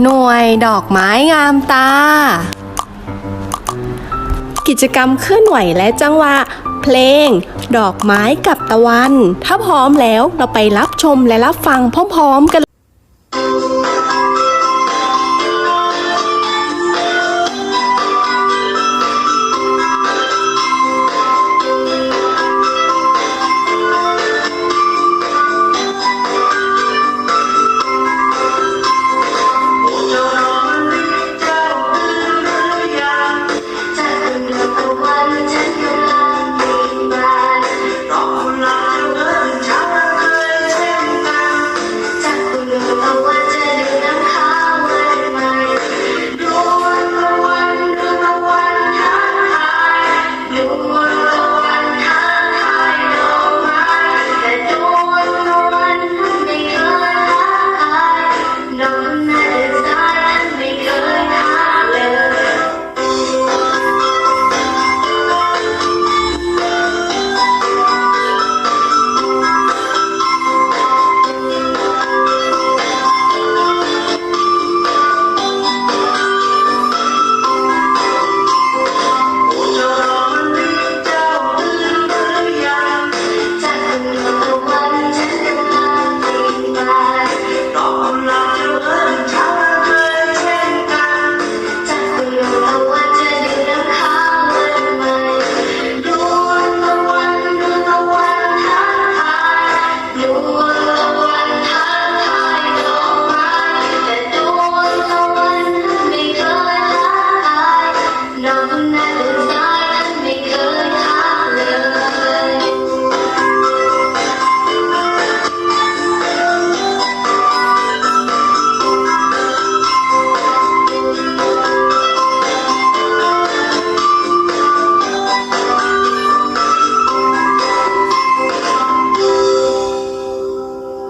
หน่วยดอกไม้งามตา กิจกรรมเคลื่อนไหวและจังหวะ เพลง ดอกไม้กับตะวัน ถ้าพร้อมแล้วเราไปรับชมและรับฟังพร้อมๆกัน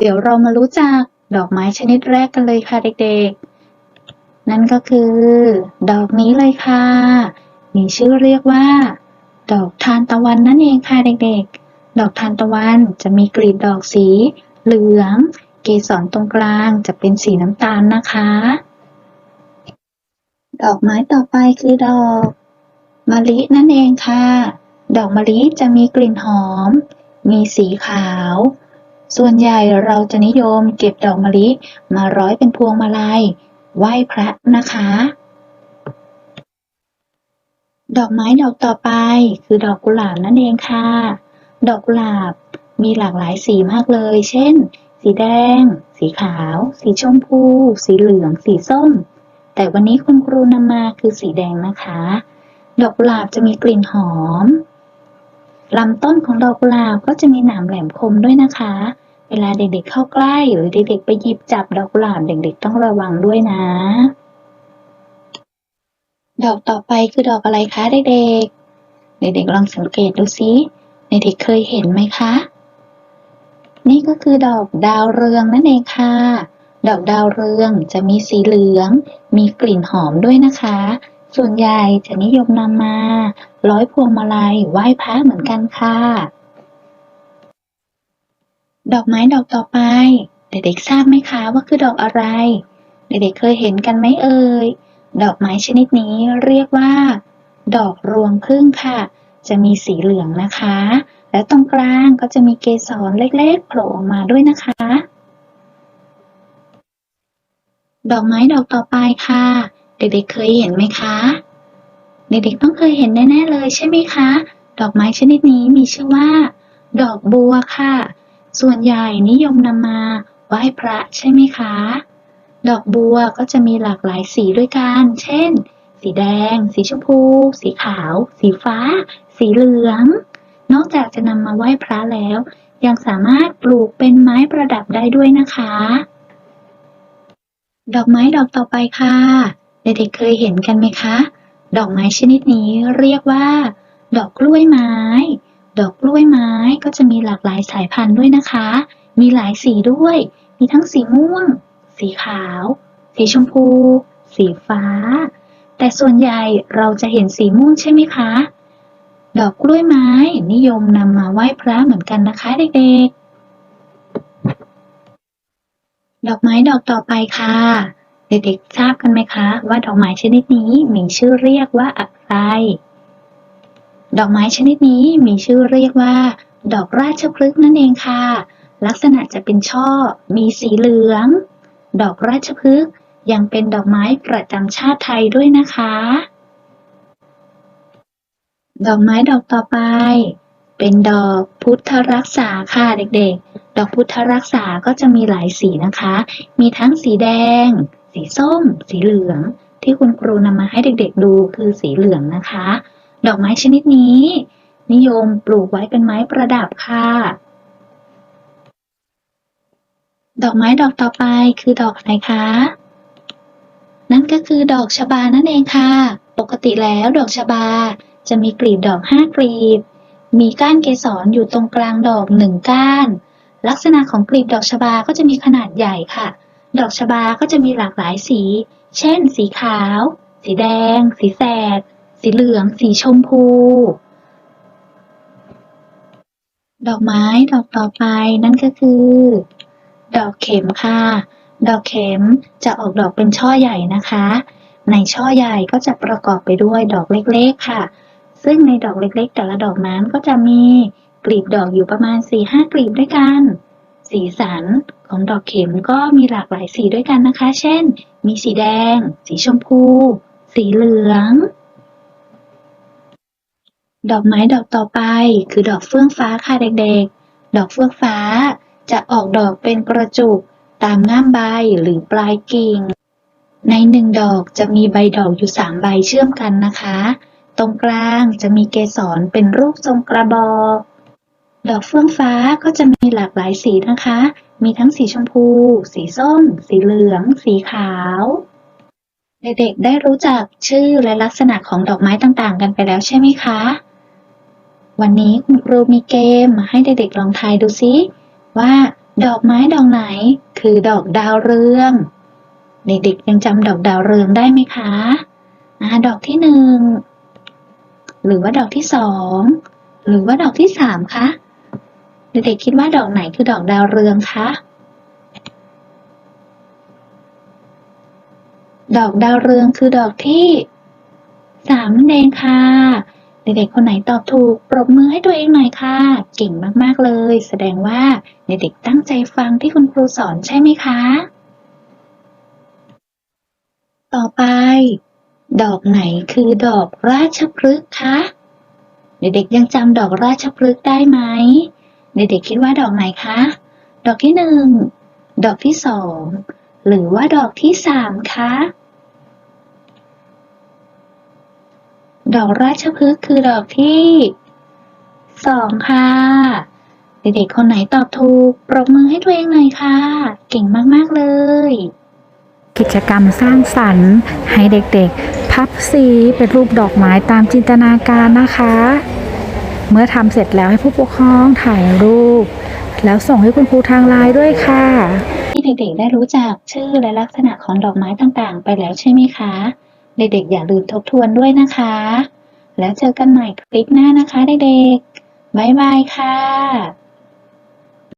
เดี๋ยวเรามารู้จักดอกไม้ชนิดแรกกันเลยค่ะเด็กๆ นั่นก็คือ ดอกนี้เลยค่ะ มีชื่อเรียกว่า ดอกทานตะวันนั่นเองค่ะเด็กๆ ดอกทานตะวันจะมีกลีบดอกสี เหลือง เกสรตรงกลางจะเป็นสีน้ำตาลนะคะ ดอกไม้ต่อไปคือดอกมะลินั่นเองค่ะ ดอกมะลิจะมีกลิ่นหอม มีสีขาว ส่วนใหญ่เราจะนิยมเก็บดอกมะลิมาร้อยเป็นพวงมาลัยไหว้พระนะคะ ดอกไม้ดอกต่อไปคือดอกกุหลาบนั่นเองค่ะ ดอกกุหลาบมีหลากหลายสีมากเลย เช่น สีแดง สีขาว สีชมพู สีเหลือง สีส้ม แต่วันนี้คุณครูนำมาคือสีแดงนะคะ ดอกกุหลาบจะมีกลิ่นหอม ลำต้นของดอกกุหลาบก็จะมีหนามแหลมคมด้วยนะคะ เวลาเด็กๆเข้าใกล้หรือเด็กๆไปหยิบจับดอกกุหลาบเด็กๆต้องระวังด้วยนะ ดอกต่อไปคือดอกอะไรคะเด็กๆ เด็กๆลองสังเกตดูซิเด็กๆเคยเห็นไหมคะ นี่ก็คือดอกดาวเรืองนั่นเองค่ะ ดอกดาวเรืองจะมีสีเหลือง มีกลิ่นหอมด้วยนะคะ ส่วนใหญ่จะนิยมนำมา ร้อยพวงมาลัยไหว้พระเหมือนกันค่ะ ดอกไม้ดอกต่อไป เด็กๆทราบไหมคะว่าคือดอกอะไร เด็กๆเคยเห็นกันไหมเอ่ย ดอกไม้ชนิดนี้เรียกว่า ดอกรวงพึ่งค่ะ จะมีสีเหลืองนะคะ และตรงกลางก็จะมีเกสรเล็กๆโผล่ออกมาด้วยนะคะ ดอกไม้ดอกต่อไปค่ะ เด็กๆเคยเห็นไหมคะ เด็กๆต้องเคยเห็นแน่ๆเลยใช่ไหมคะ ดอกไม้ชนิดนี้มีชื่อว่า ดอกบัวค่ะ ส่วนใหญ่นิยมนำมาไหว้พระใช่ไหมคะ ดอกบัวก็จะมีหลากหลายสีด้วยกัน เช่น สีแดง สีชมพู สีขาว สีฟ้า สีเหลือง นอกจากจะนำมาไหว้พระแล้ว ยังสามารถปลูกเป็นไม้ประดับได้ด้วยนะคะ ดอกไม้ดอกต่อไปค่ะ เด็กๆเคยเห็นกันไหมคะ ดอกไม้ชนิดนี้เรียกว่า ดอกกล้วยไม้ ดอกกล้วยไม้ก็จะมีหลากหลายสายพันธุ์ด้วยนะคะ มีหลายสีด้วย มีทั้งสีม่วง สีขาว สีชมพู สีฟ้า แต่ส่วนใหญ่เราจะเห็นสีม่วงใช่ไหมคะ ดอกกล้วยไม้นิยมนำมาไหว้พระเหมือนกันนะคะเด็กๆ ดอกไม้ดอกต่อไปค่ะ เด็กๆทราบกันไหมคะ ว่าดอกไม้ชนิดนี้มีชื่อเรียกว่าอะไร ดอกไม้ชนิดนี้มีชื่อเรียกว่า ดอกราชพฤกษ์นั่นเองค่ะ ลักษณะจะเป็นช่อ มีสีเหลือง ดอกราชพฤกษ์ยังเป็นดอกไม้ประจำชาติไทยด้วยนะคะ ดอกไม้ดอกต่อไป เป็นดอกพุทธรักษาค่ะเด็กๆ ดอกพุทธรักษาก็จะมีหลายสีนะคะ มีทั้งสีแดง สีส้ม สีเหลือง ที่คุณครูนำมาให้เด็กๆดูคือสีเหลืองนะคะ ดอกไม้ชนิดนี้ นิยมปลูกไว้เป็นไม้ประดับค่ะ ดอกไม้ดอกต่อไปคือดอกอะไรคะ นั่นก็คือดอกชบานั่นเองค่ะ ปกติแล้วดอกชบาจะมีกลีบดอกห้ากลีบ มีก้านเกสรอยู่ตรงกลางดอกหนึ่งก้าน ลักษณะของกลีบดอกชบาก็จะมีขนาดใหญ่ค่ะ ดอกชบาก็จะมีหลากหลายสี เช่น สีขาว สีแดง สีแสด สีเหลือง สีชมพู ดอกไม้ดอกต่อไปนั่นก็คือ ดอกเข็มค่ะ ดอกเข็มจะออกดอกเป็นช่อใหญ่นะคะ ในช่อใหญ่ก็จะประกอบไปด้วยดอกเล็กๆค่ะ ซึ่งในดอกเล็กๆ แต่ละดอกนั้นก็จะมีกลีบดอกอยู่ประมาณ4-5กลีบด้วยกัน สีสันของดอกเข็มก็มีหลากหลายสีด้วยกันนะคะ เช่น มีสีแดง สีชมพู สีเหลือง ดอกไม้ดอกต่อไปคือดอกเฟื่องฟ้าค่ะเด็กๆ ดอกเฟื่องฟ้าจะออกดอกเป็นกระจุกตามง่ามใบหรือปลายกิ่ง ในหนึ่งดอกจะมีใบดอกอยู่สามใบเชื่อมกันนะคะ ตรงกลางจะมีเกสรเป็นรูปทรงกระบอก ดอกเฟื่องฟ้าก็จะมีหลากหลายสีนะคะ มีทั้งสีชมพู สีส้ม สีเหลือง สีขาว เด็กๆ ได้รู้จักชื่อและลักษณะของดอกไม้ต่างๆ กันไปแล้วใช่ไหมคะ วันนี้คุณครูมีเกมมาให้เด็กๆ ลองทายดูซิว่าดอกไม้ดอกไหนคือดอกดาวเรือง เด็กๆ ยังจำดอกดาวเรืองได้ไหมคะอ่าดอกที่หนึ่ง หรือว่าดอกที่สอง หรือว่าดอกที่สามคะ เด็กๆคิดว่าดอกไหนคือดอกดาวเรืองคะ ดอกดาวเรืองคือดอกที่สามนั่นเองค่ะ เด็กๆคนไหนตอบถูก ปรบมือให้ตัวเองหน่อยค่ะ เก่งมากๆเลย แสดงว่าเด็กๆตั้งใจฟังที่คุณครูสอนใช่ไหมคะ ต่อไป ดอกไหนคือดอกราชพฤกษ์คะ เด็กๆยังจำดอกราชพฤกษ์ได้ไหม เด็กๆคิดว่าดอกไหนคะ ดอกที่หนึ่ง ดอกที่สอง หรือว่าดอกที่สามคะ ดอกราชพฤกษ์คือดอกที่สองค่ะ เด็กๆคนไหนตอบถูก ปรบมือให้ตัวเองหน่อยค่ะ เก่งมากๆเลย กิจกรรมสร้างสรรค์ให้เด็กๆ พับสีเป็นรูปดอกไม้ตามจินตนาการนะคะ เมื่อทำเสร็จแล้วให้ผู้ปกครองถ่ายรูป แล้วส่งให้คุณครูทางไลน์ด้วยค่ะที่เด็กๆได้รู้จักชื่อและลักษณะของดอกไม้ต่างๆ ไปแล้วใช่ไหมคะ เด็กๆอย่าลืมทบทวนด้วยนะคะ แล้วเจอกันใหม่คลิปหน้านะคะเด็กๆบ๊ายบายค่ะ